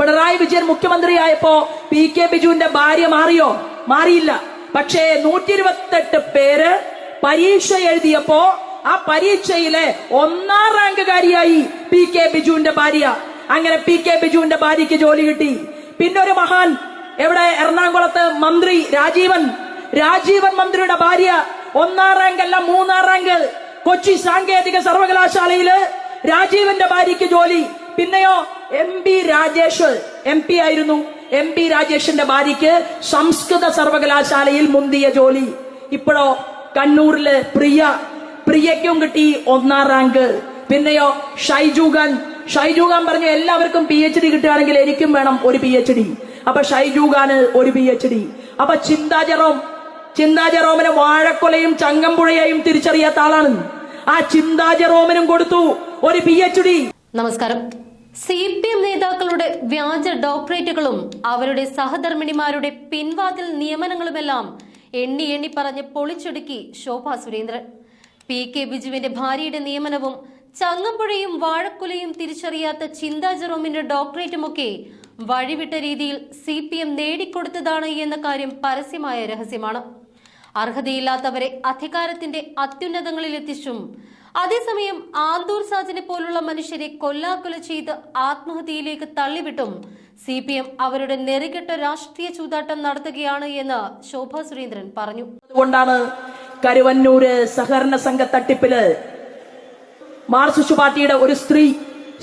പിണറായി വിജയൻ മുഖ്യമന്ത്രിയായപ്പോ P K ബിജുവിന്റെ ഭാര്യ മാറിയോ? മാറിയില്ല. പക്ഷേ നൂറ്റി ഇരുപത്തെട്ട് പേര് പരീക്ഷ എഴുതിയപ്പോ ആ പരീക്ഷയിലെ ഒന്നാം റാങ്കുകാരിയായി പി കെ ബിജുവിന്റെ ഭാര്യ. അങ്ങനെ പി കെ ബിജുവിന്റെ ഭാര്യയ്ക്ക് ജോലി കിട്ടി. പിന്നെ ഒരു മഹാൻ എവിടെ? എറണാകുളത്ത് മന്ത്രി രാജീവൻ. രാജീവൻ മന്ത്രിയുടെ ഭാര്യ ഒന്നാം റാങ്ക് അല്ല മൂന്നാം റാങ്ക്. കൊച്ചി സാങ്കേതിക സർവകലാശാലയിൽ രാജീവന്റെ ഭാര്യയ്ക്ക് ജോലി. പിന്നെയോ M P Rajesh M P ആയിരുന്നു. എം പി രാജേഷിന്റെ ഭാര്യയ്ക്ക് സംസ്കൃത സർവകലാശാലയിൽ മുന്തിയ ജോലി. ഇപ്പോഴോ കണ്ണൂരിൽ പ്രിയ പ്രിയയ്ക്കും കിട്ടി ഒന്നാം റാങ്ക് പിന്നെയോ ഷൈജുഖാൻ ഷൈജുഖാൻ പറഞ്ഞ എല്ലാവർക്കും പി എച്ച് ഡി കിട്ടുകയാണെങ്കിൽ എനിക്കും വേണം ഒരു പി എച്ച് ഡി അപ്പൊ ഷൈജുഖാന് ഒരു പി എച്ച് ഡി അപ്പൊ ചിന്താ ജെറോം ചിന്താ ജെറോമിന് വാഴക്കൊലയും ചങ്ങമ്പുഴയെയും തിരിച്ചറിയാത്ത ആളാണ്. ആ ചിന്താ ജെറോമിനും കൊടുത്തു ഒരു പി എച്ച് ഡി നമസ്കാരം. സി പി എം നേതാക്കളുടെ വ്യാജ ഡോക്ടറേറ്റുകളും അവരുടെ സഹധർമ്മിണിമാരുടെ പിൻവാതിൽ നിയമനങ്ങളുമെല്ലാം എണ്ണി എണ്ണി പറഞ്ഞ് പൊളിച്ചൊടുക്കി ശോഭ സുരേന്ദ്രൻ. പി കെ ബിജുവിന്റെ ഭാര്യയുടെ നിയമനവും ചങ്ങമ്പുഴയും വാഴക്കുലയും തിരിച്ചറിയാത്ത ചിന്താ ജെറോമിന്റെ ഡോക്ടറേറ്റുമൊക്കെ വഴിവിട്ട രീതിയിൽ സി പി എം നേടിക്കൊടുത്തതാണ് എന്ന കാര്യം പരസ്യമായ രഹസ്യമാണ്. അർഹതയില്ലാത്തവരെ അധികാരത്തിന്റെ അത്യുന്നതങ്ങളിൽ എത്തിച്ചും അതേസമയം ആന്തൂർ സാജിനെ പോലുള്ള മനുഷ്യരെ കൊല്ലാക്കൊല ചെയ്ത് ആത്മഹത്യയിലേക്ക് തള്ളിവിട്ടും. സി പി എം അവരുടെ നെറികെട്ട രാഷ്ട്രീയ ചൂതാട്ടം നടത്തുകയാണ് എന്ന് ശോഭ സുരേന്ദ്രൻ പറഞ്ഞു. അതുകൊണ്ടാണ് കരുവന്നൂര് സഹകരണ സംഘ തട്ടിപ്പിൽ മാർസിസ്റ്റ് പാർട്ടിയുടെ ഒരു സ്ത്രീ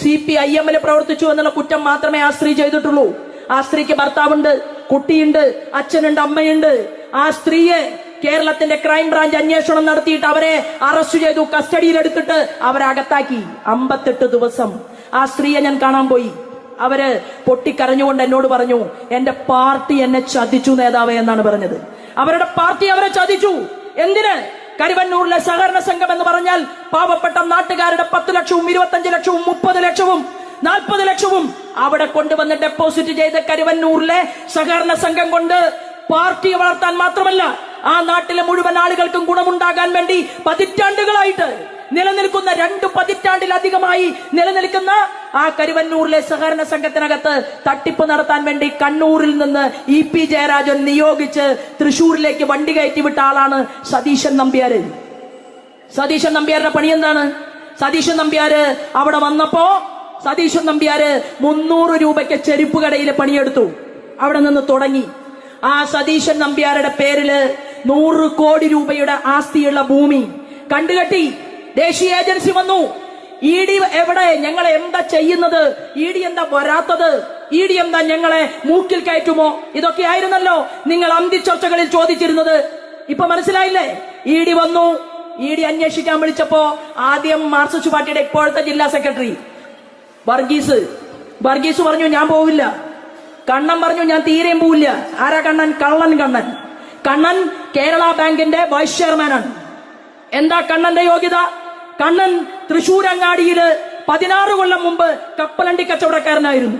സി പി ഐ എമ്മിൽ പ്രവർത്തിച്ചു എന്നുള്ള കുറ്റം മാത്രമേ ആ സ്ത്രീ ചെയ്തിട്ടുള്ളൂ. ആ സ്ത്രീക്ക് ഭർത്താവുണ്ട് കുട്ടിയുണ്ട് അച്ഛനുണ്ട് അമ്മയുണ്ട്. ആ സ്ത്രീയെ കേരളത്തിന്റെ ക്രൈംബ്രാഞ്ച് അന്വേഷണം നടത്തിയിട്ട് അവരെ അറസ്റ്റ് ചെയ്തു കസ്റ്റഡിയിൽ എടുത്തിട്ട് അവരെ അകത്താക്കി അമ്പത്തെട്ട് ദിവസം ആ സ്ത്രീയെ ഞാൻ കാണാൻ പോയി. അവർ പൊട്ടിക്കരഞ്ഞുകൊണ്ട് എന്നോട് പറഞ്ഞു എന്റെ പാർട്ടി എന്നെ ചതിച്ചു നേതാവേ എന്നാണ് പറഞ്ഞത്. അവരുടെ പാർട്ടി അവരെ ചതിച്ചു. എന്തിന്? കരുവന്നൂരിലെ സഹകരണ സംഘം എന്ന് പറഞ്ഞാൽ പാവപ്പെട്ട നാട്ടുകാരുടെ പത്ത് ലക്ഷവും ഇരുപത്തഞ്ച് ലക്ഷവും മുപ്പത് ലക്ഷവും നാൽപ്പത് ലക്ഷവും അവിടെ കൊണ്ടുവന്ന് ഡെപ്പോസിറ്റ് ചെയ്ത് കരുവന്നൂരിലെ സഹകരണ സംഘം കൊണ്ട് പാർട്ടി വളർത്താൻ മാത്രമല്ല ആ നാട്ടിലെ മുഴുവൻ ആളുകൾക്കും ഗുണമുണ്ടാകാൻ വേണ്ടി പതിറ്റാണ്ടുകളായിട്ട് നിലനിൽക്കുന്ന രണ്ട് പതിറ്റാണ്ടിലധികമായി നിലനിൽക്കുന്ന ആ കരുവന്നൂരിലെ സഹകരണ സംഘത്തിനകത്ത് തട്ടിപ്പ് നടത്താൻ വേണ്ടി കണ്ണൂരിൽ നിന്ന് ഇ പി ജയരാജൻ നിയോഗിച്ച് തൃശൂരിലേക്ക് വണ്ടി കയറ്റി വിട്ട ആളാണ് സതീശൻ നമ്പ്യാര്. സതീശൻ നമ്പ്യാരുടെ പണി എന്താണ്? സതീശൻ നമ്പ്യാര് അവിടെ വന്നപ്പോ സതീശൻ നമ്പ്യാര് മുന്നൂറ് രൂപയ്ക്ക് ചെരുപ്പ് കടയിൽ പണിയെടുത്തു. അവിടെ നിന്ന് തുടങ്ങി. ആ സതീശൻ നമ്പ്യാരുടെ പേരിൽ നൂറ് കോടി രൂപയുടെ ആസ്തിയുള്ള ഭൂമി. കണ്ടുകെട്ടി ദേശീയ ഏജൻസി വന്നു. ഇ ഡി എവിടെ? ഞങ്ങൾ എന്താ ചെയ്യുന്നത്? ഇ ഡി എന്താ വരാത്തത്? ഇ ഡി എന്താ ഞങ്ങളെ മൂക്കിൽ കയറ്റുമോ? ഇതൊക്കെ ആയിരുന്നല്ലോ നിങ്ങൾ അന്തി ചർച്ചകളിൽ ചോദിച്ചിരുന്നത്. ഇപ്പൊ മനസ്സിലായില്ലേ? ഇ ഡി വന്നു. ഇ ഡി അന്വേഷിക്കാൻ വിളിച്ചപ്പോ ആദ്യം മാർക്സിസ്റ്റ് പാർട്ടിയുടെ ഇപ്പോഴത്തെ ജില്ലാ സെക്രട്ടറി. വർഗീസ്. വർഗീസ് പറഞ്ഞു ഞാൻ പോവില്ല. കണ്ണൻ പറഞ്ഞു ഞാൻ തീരെയും പോവില്ല. ആരാ കണ്ണൻ? കള്ളൻ കണ്ണൻ. കണ്ണൻ കേരള ബാങ്കിന്റെ വൈസ് ചെയർമാനാണ്. എന്താ കണ്ണന്റെ യോഗ്യത? കണ്ണൻ തൃശൂരങ്ങാടിയിൽ പതിനാറ് കൊല്ലം മുമ്പ് കപ്പലണ്ടി കച്ചവടക്കാരനായിരുന്നു.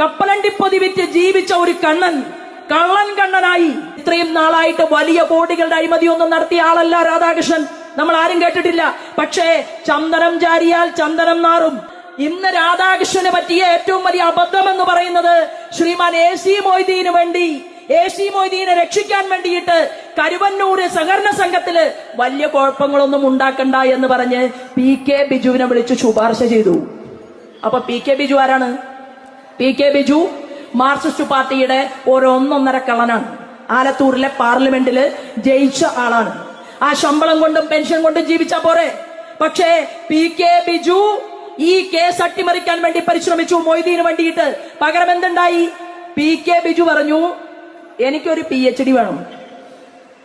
കപ്പലണ്ടി പൊതിവിറ്റ് ജീവിച്ച ഒരു കണ്ണൻ കള്ളൻ കണ്ണനായി ഇത്രയും നാളായിട്ട് വലിയ കോടികളുടെ അഴിമതിയൊന്നും നടത്തിയ ആളല്ല രാധാകൃഷ്ണൻ. നമ്മൾ ആരും കേട്ടിട്ടില്ല. പക്ഷേ ചന്ദനം ചാരിയാൽ ചന്ദനം നാറും. ഇന്ന് രാധാകൃഷ്ണന് പറ്റിയ ഏറ്റവും വലിയ അബദ്ധം എന്ന് പറയുന്നത് ശ്രീമാൻ എ സി മൊയ്തീന് വേണ്ടി എ മൊയ്തീനെ രക്ഷിക്കാൻ വേണ്ടിയിട്ട് കരുവന്നൂര് സഹകരണ സംഘത്തിൽ വലിയ കുഴപ്പങ്ങളൊന്നും ഉണ്ടാക്കണ്ട എന്ന് പറഞ്ഞ് പി കെ ബിജുവിനെ വിളിച്ച് ശുപാർശ ചെയ്തു. അപ്പൊ പി കെ ബിജു ആരാണ്? പി കെ ബിജു മാർക്സിസ്റ്റ് പാർട്ടിയുടെ ഒരു കള്ളനാണ്. ആലത്തൂരിലെ പാർലമെന്റിൽ ജയിച്ച ആളാണ്. ആ ശമ്പളം കൊണ്ടും പെൻഷൻ കൊണ്ടും ജീവിച്ചാ പോരെ. പക്ഷേ പി കെ ബിജു ഈ കേസ് അട്ടിമറിക്കാൻ വേണ്ടി പരിശ്രമിച്ചു മൊയ്തീന് വേണ്ടിയിട്ട്. പകരം എന്തുണ്ടായി? പി കെ ബിജു പറഞ്ഞു എനിക്കൊരു പി എച്ച് ഡി വേണം.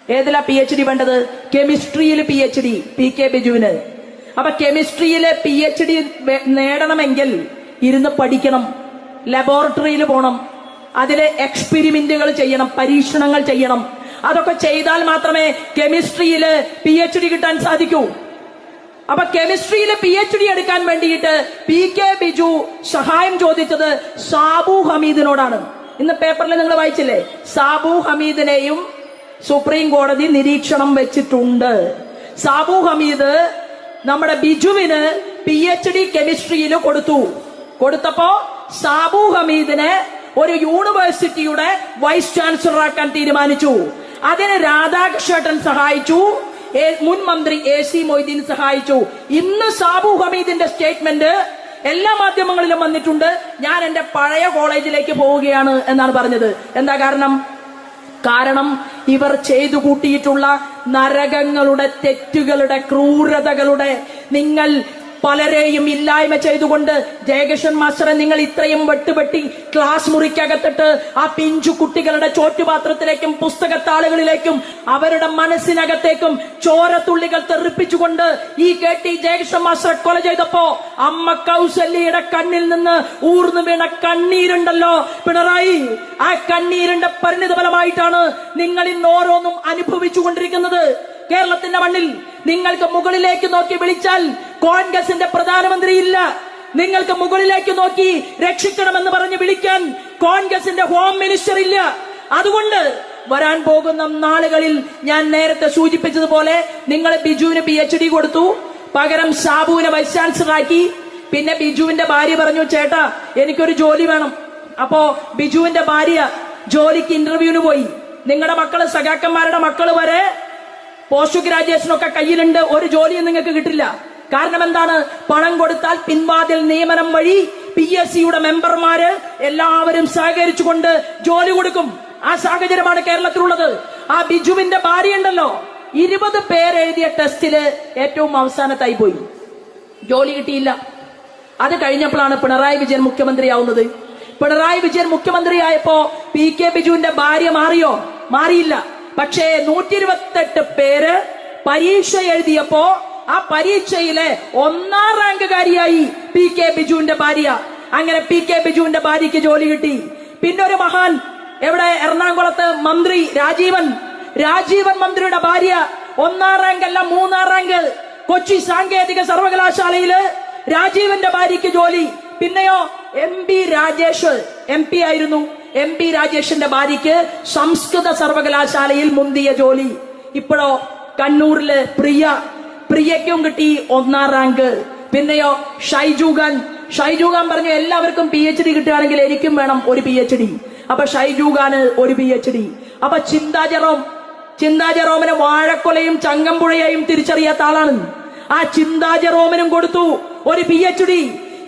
ഏതിലാ പി എച്ച് ഡി വേണ്ടത്? കെമിസ്ട്രിയിൽ P H D P K ബിജുവിന്. അപ്പൊ കെമിസ്ട്രിയിലെ പി എച്ച് ഡി നേടണമെങ്കിൽ ഇരുന്ന് പഠിക്കണം. ലബോറട്ടറിയിൽ പോകണം അതിലെ എക്സ്പെരിമെന്റുകൾ ചെയ്യണം പരീക്ഷണങ്ങൾ ചെയ്യണം. അതൊക്കെ ചെയ്താൽ മാത്രമേ കെമിസ്ട്രിയിൽ പി എച്ച് ഡി കിട്ടാൻ സാധിക്കൂ. അപ്പൊ കെമിസ്ട്രിയിൽ പി എച്ച് ഡി എടുക്കാൻ വേണ്ടിയിട്ട് പി കെ ബിജു സഹായം ചോദിച്ചത് സാബു ഹമീദിനോടാണ്. ഇന്ന് പേപ്പറിൽ നിങ്ങൾ വായിച്ചില്ലേ? സാബു ഹമീദിനെയും സുപ്രീം കോടതി നിരീക്ഷണം വെച്ചിട്ടുണ്ട്. സാബു ഹമീദ് നമ്മുടെ ബിജുവിന് പി എച്ച് ഡി കെമിസ്ട്രിയിൽ കൊടുത്തു. കൊടുത്തപ്പോ സാബു ഹമീദിനെ ഒരു യൂണിവേഴ്സിറ്റിയുടെ വൈസ് ചാൻസലർ ആക്കാൻ തീരുമാനിച്ചു. അതിന് രാധാകൃഷ്ണൻ സഹായിച്ചു. മുൻ മന്ത്രി എ സി മൊയ്തീൻ സഹായിച്ചു. ഇന്ന് സാബു ഹമീദിന്റെ സ്റ്റേറ്റ്മെന്റ് എല്ലാ മാധ്യമങ്ങളിലും വന്നിട്ടുണ്ട്. ഞാൻ എന്റെ പഴയ കോളേജിലേക്ക് പോവുകയാണ് എന്നാണ് പറഞ്ഞത്. എന്താ കാരണം? കാരണം ഇവർ ചെയ്തു കൂട്ടിയിട്ടുള്ള നരകങ്ങളുടെ തെറ്റുകളുടെ ക്രൂരതകളുടെ നിങ്ങൾ പലരെയും ഇല്ലായ്മ ചെയ്തുകൊണ്ട് ജയകൃഷ്ണൻ മാസ്റ്ററെ നിങ്ങൾ ഇത്രയും വെട്ടുപെട്ടി ക്ലാസ് മുറിക്കകത്തിട്ട് ആ പിഞ്ചു കുട്ടികളുടെ ചോറ്റുപാത്രത്തിലേക്കും പുസ്തകത്താളുകളിലേക്കും അവരുടെ മനസ്സിനകത്തേക്കും ചോരത്തുള്ളികൾ തെറിപ്പിച്ചുകൊണ്ട് ഈ കെ ടി ജയകൃഷ്ണൻ മാസ്റ്ററെ കൊല ചെയ്തപ്പോ അമ്മ കൗസല്യയുടെ കണ്ണിൽ നിന്ന് ഊർന്നു വീണ കണ്ണീരുണ്ടല്ലോ. പിണറായി ആ കണ്ണീരിന്റെ പരിണിത ഫലമായിട്ടാണ് നിങ്ങൾ ഇന്ന് ഓരോന്നും അനുഭവിച്ചുകൊണ്ടിരിക്കുന്നത്. കേരളത്തിന്റെ മണ്ണിൽ നിങ്ങൾക്ക് മുകളിലേക്ക് നോക്കി വിളിച്ചാൽ കോൺഗ്രസിന്റെ പ്രധാനമന്ത്രി ഇല്ല നിങ്ങൾക്ക് മുകളിലേക്ക് നോക്കി രക്ഷിക്കണമെന്ന് പറഞ്ഞ് വിളിക്കാൻ കോൺഗ്രസിന്റെ ഹോം മിനിസ്റ്റർ ഇല്ല. അതുകൊണ്ട് വരാൻ പോകുന്ന നാളുകളിൽ ഞാൻ നേരത്തെ സൂചിപ്പിച്ചതുപോലെ നിങ്ങൾ ബിജുവിന് പി എച്ച് ഡി കൊടുത്തു. പകരം ഷാബുവിനെ വൈസ് ചാൻസലർ ആക്കി. പിന്നെ ബിജുവിന്റെ ഭാര്യ പറഞ്ഞു ചേട്ടാ എനിക്കൊരു ജോലി വേണം. അപ്പോ ബിജുവിന്റെ ഭാര്യ ജോലിക്ക് ഇന്റർവ്യൂവിന് പോയി. നിങ്ങളുടെ മക്കൾ സഖാക്കന്മാരുടെ മക്കൾ വരെ പോസ്റ്റ് ഗ്രാജുവേഷനൊക്കെ കയ്യിലുണ്ട്. ഒരു ജോലിയും നിങ്ങൾക്ക് കിട്ടില്ല. കാരണം എന്താണ് പണം കൊടുത്താൽ പിൻവാതിൽ നിയമനം വഴി പി എസ് സിയുടെ മെമ്പർമാര് എല്ലാവരും സഹകരിച്ചുകൊണ്ട് ജോലി കൊടുക്കും. ആ സാഹചര്യമാണ് കേരളത്തിലുള്ളത്. ആ ബിജുവിന്റെ ഭാര്യ ഉണ്ടല്ലോ. ഇരുപത് പേരെഴുതിയ ടെസ്റ്റിൽ ഏറ്റവും അവസാനത്തായി പോയി. ജോലി കിട്ടിയില്ല. അത് കഴിഞ്ഞപ്പോഴാണ് പിണറായി വിജയൻ മുഖ്യമന്ത്രിയാവുന്നത്. പിണറായി വിജയൻ മുഖ്യമന്ത്രിയായപ്പോ പി കെ ബിജുവിന്റെ ഭാര്യ മാറിയോ? മാറിയില്ല. പക്ഷേ നൂറ്റി ഇരുപത്തെട്ട് പേര് പരീക്ഷ എഴുതിയപ്പോ ആ പരീക്ഷയിലെ ഒന്നാം റാങ്കുകാരിയായി പി കെ ബിജുവിന്റെ ഭാര്യ. അങ്ങനെ പി കെ ബിജുവിന്റെ ഭാര്യയ്ക്ക് ജോലി കിട്ടി. പിന്നെ ഒരു മഹാൻ എവിടെ? എറണാകുളത്ത് മന്ത്രി രാജീവൻ. രാജീവൻ മന്ത്രിയുടെ ഭാര്യ. ഒന്നാം റാങ്ക് അല്ല മൂന്നാം റാങ്ക്. കൊച്ചി സാങ്കേതിക സർവകലാശാലയിൽ രാജീവന്റെ ഭാര്യയ്ക്ക് ജോലി. പിന്നെയോ M P Rajesh M P ആയിരുന്നു. എം പി രാജേഷിന്റെ ഭാര്യയ്ക്ക് സംസ്കൃത സർവകലാശാലയിൽ മുന്തിയ ജോലി. ഇപ്പോഴോ കണ്ണൂരിലെ പ്രിയ പ്രിയയ്ക്കും കിട്ടി ഒന്നാം റാങ്ക് പിന്നെയോ ഷൈജു ഖാൻ. ഷൈജു ഖാൻ പറഞ്ഞു എല്ലാവർക്കും പി എച്ച് ഡി കിട്ടുകയാണെങ്കിൽ എനിക്കും വേണം ഒരു പി എച്ച് ഡി അപ്പൊ ഷൈജു ഖാന് ഒരു പി എച്ച് ഡി അപ്പൊ ചിന്താ ജെറോം വാഴക്കൊലയും ചങ്ങമ്പുഴയെയും തിരിച്ചറിയാത്ത ആളാണ്. ആ ചിന്താ ജെറോമിനും കൊടുത്തു ഒരു പി എച്ച് ഡി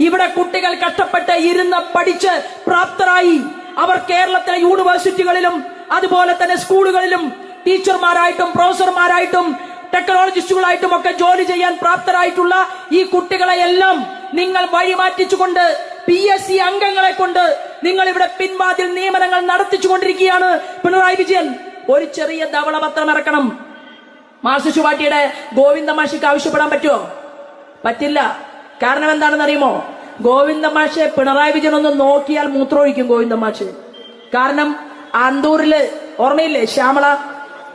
ഇവിടെ കുട്ടികൾ കഷ്ടപ്പെട്ട് ഇരുന്ന് പഠിച്ച് പ്രാപ്തരായി. അവർ കേരളത്തിലെ യൂണിവേഴ്സിറ്റികളിലും അതുപോലെ തന്നെ സ്കൂളുകളിലും ടീച്ചർമാരായിട്ടും പ്രൊഫസർമാരായിട്ടും ടെക്നോളജിസ്റ്റുകളായിട്ടും ഒക്കെ ജോലി ചെയ്യാൻ പ്രാപ്തരായിട്ടുള്ള ഈ കുട്ടികളെയെല്ലാം നിങ്ങൾ വഴിമാറ്റിച്ചുകൊണ്ട് പി എസ് സി അംഗങ്ങളെ കൊണ്ട് നിങ്ങൾ ഇവിടെ പിൻവാതിൽ നിയമനങ്ങൾ നടത്തിച്ചു കൊണ്ടിരിക്കുകയാണ് പിണറായി വിജയൻ ഒരു ചെറിയ ധവളപത്രം ഇറക്കണം മാർസിസ്റ്റ് പാർട്ടിയുടെ ഗോവിന്ദ മാഷിക്ക് ആവശ്യപ്പെടാൻ പറ്റുമോ? പറ്റില്ല. കാരണം എന്താണെന്ന് അറിയുമോ ഗോവിന്ദ മാഷെ പിണറായി വിജയൻ ഒന്ന് നോക്കിയാൽ മൂത്രമൊഴിക്കും ഗോവിന്ദ മാഷ്. കാരണം അന്തൂരിൽ ഓർമ്മയില്ലേ ശ്യാമള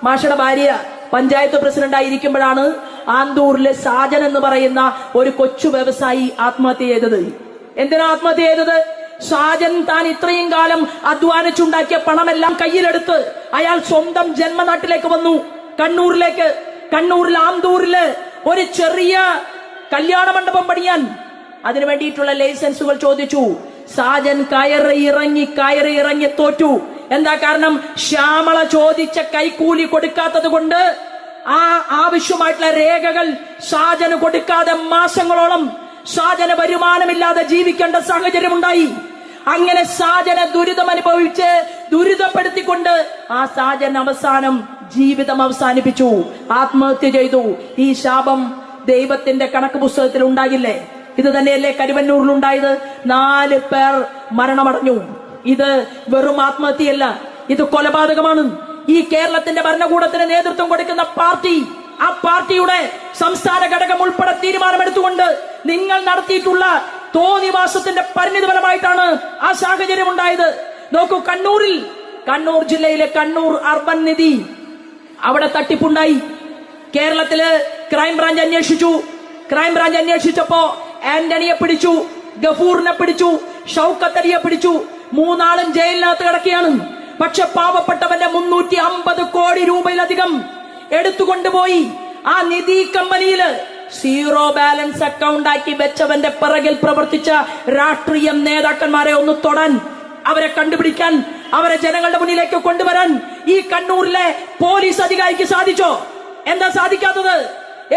മാഷയുടെ ഭാര്യ? പഞ്ചായത്ത് പ്രസിഡന്റ് ആയിരിക്കുമ്പോഴാണ് ആന്തൂരിലെ സാജൻ എന്ന് പറയുന്ന ഒരു കൊച്ചു വ്യവസായി ആത്മഹത്യ ചെയ്തത്. എന്തിനാ ആത്മഹത്യ ചെയ്തത്? ഷാജൻ താൻ ഇത്രയും കാലം അധ്വാനിച്ചുണ്ടാക്കിയ പണമെല്ലാം കയ്യിലെടുത്ത് അയാൾ സ്വന്തം ജന്മനാട്ടിലേക്ക് വന്നു. കണ്ണൂരിലേക്ക് കണ്ണൂരിൽ ആന്തൂരിൽ ഒരു ചെറിയ കല്യാണ മണ്ഡപം പണിയാൻ. അതിനു വേണ്ടിയിട്ടുള്ള ലൈസൻസുകൾ ചോദിച്ചു. സാജൻ കയറി ഇറങ്ങി കയറി ഇറങ്ങി തോറ്റു. എന്താ കാരണം? ശ്യാമള ചോദിച്ച കൈക്കൂലി കൊടുക്കാത്തത് കൊണ്ട് ആ ആവശ്യമായിട്ടുള്ള രേഖകൾ ഷാജന് കൊടുക്കാതെ മാസങ്ങളോളം ഷാജന് വരുമാനമില്ലാതെ ജീവിക്കേണ്ട സാഹചര്യം ഉണ്ടായി അങ്ങനെ സാജന ദുരിതം അനുഭവിച്ച് ദുരിതപ്പെടുത്തിക്കൊണ്ട് ആ സാജൻ അവസാനം ജീവിതം അവസാനിപ്പിച്ചു. ആത്മഹത്യ ചെയ്തു. ഈ ശാപം ദൈവത്തിന്റെ കണക്ക് പുസ്തകത്തിൽ ഉണ്ടാകില്ലേ? ഇത് തന്നെയല്ലേ കരുവന്നൂരിൽ ഉണ്ടായത് നാല് പേർ മരണമടഞ്ഞു. ഇത് വെറും ആത്മഹത്യയല്ല ഇത് കൊലപാതകമാണ്. ഈ കേരളത്തിന്റെ ഭരണകൂടത്തിന് നേതൃത്വം കൊടുക്കുന്ന പാർട്ടി ആ പാർട്ടിയുടെ സംസ്ഥാന ഘടകം ഉൾപ്പെടെ തീരുമാനമെടുത്തുകൊണ്ട് നിങ്ങൾ നടത്തിയിട്ടുള്ള തോന്നിവാസത്തിന്റെ പരിണിത ഫലമായിട്ടാണ് ആ സാഹചര്യം ഉണ്ടായത്. നോക്കൂ കണ്ണൂരിൽ കണ്ണൂർ ജില്ലയിലെ കണ്ണൂർ അർബൻ നിധി അവിടെ തട്ടിപ്പുണ്ടായി. കേരളത്തിൽ ക്രൈംബ്രാഞ്ച് അന്വേഷിച്ചു. ക്രൈംബ്രാഞ്ച് അന്വേഷിച്ചപ്പോ ആന്റണിയെ പിടിച്ചു ഗഫൂറിനെ പിടിച്ചു ഷൗക്കത്ത് പിടിച്ചു. മൂന്നാളും ജയിലിനകത്ത് കിടക്കുകയാണ്. പക്ഷെ പാവപ്പെട്ടവന്റെ മുന്നൂറ്റി അമ്പത് കോടി രൂപയിലധികം എടുത്തുകൊണ്ടുപോയി. ആ നിധി കമ്പനിയിൽ സീറോ ബാലൻസ് അക്കൗണ്ട് ആക്കി വെച്ചവന്റെ പിറകിൽ പ്രവർത്തിച്ച രാഷ്ട്രീയ നേതാക്കന്മാരെ ഒന്ന് തൊടാൻ അവരെ കണ്ടുപിടിക്കാൻ അവരെ ജനങ്ങളുടെ മുന്നിലേക്ക് കൊണ്ടുവരാൻ ഈ കണ്ണൂരിലെ പോലീസ് അധികാരിക്ക് സാധിച്ചോ? എന്താ സാധിക്കാത്തത്?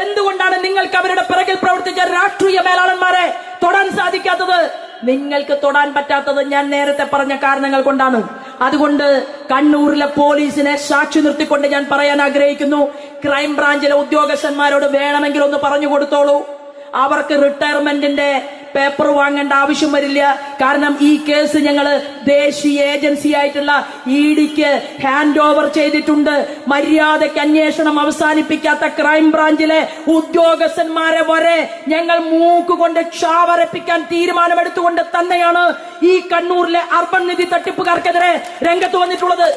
എന്തുകൊണ്ടാണ് നിങ്ങൾക്ക് അവരുടെ പിറകിൽ പ്രവർത്തിച്ച രാഷ്ട്രീയ മേലാളന്മാരെ തൊടാൻ സാധിക്കാത്തത്? നിങ്ങൾക്ക് തൊടാൻ പറ്റാത്തത് ഞാൻ നേരത്തെ പറഞ്ഞ കാരണങ്ങൾ കൊണ്ടാണ്. അതുകൊണ്ട് കണ്ണൂരിലെ പോലീസിനെ സാക്ഷി നിർത്തിക്കൊണ്ട് ഞാൻ പറയാൻ ആഗ്രഹിക്കുന്നു. ക്രൈം ബ്രാഞ്ചിലെ ഉദ്യോഗസ്ഥന്മാരോട് വേണമെങ്കിൽ ഒന്ന് പറഞ്ഞു കൊടുത്തോളൂ. അവർക്ക് റിട്ടയർമെന്റിന്റെ പേപ്പർ വാങ്ങേണ്ട ആവശ്യം വരില്ല. കാരണം ഈ കേസ് ഞങ്ങൾ ദേശീയ ഏജൻസി ആയിട്ടുള്ള ഇ ഡിക്ക് ഹാൻഡ് ഓവർ ചെയ്തിട്ടുണ്ട്. മര്യാദയ്ക്ക് അന്വേഷണം അവസാനിപ്പിക്കാത്ത ക്രൈം ബ്രാഞ്ചിലെ ഉദ്യോഗസ്ഥന്മാരെ വരെ ഞങ്ങൾ മൂക്കുകൊണ്ട് ക്ഷാവരപ്പിക്കാൻ തീരുമാനമെടുത്തുകൊണ്ട് തന്നെയാണ് ഈ കണ്ണൂരിലെ അർബൻ നിധി തട്ടിപ്പുകാർക്കെതിരെ രംഗത്ത് വന്നിട്ടുള്ളത്.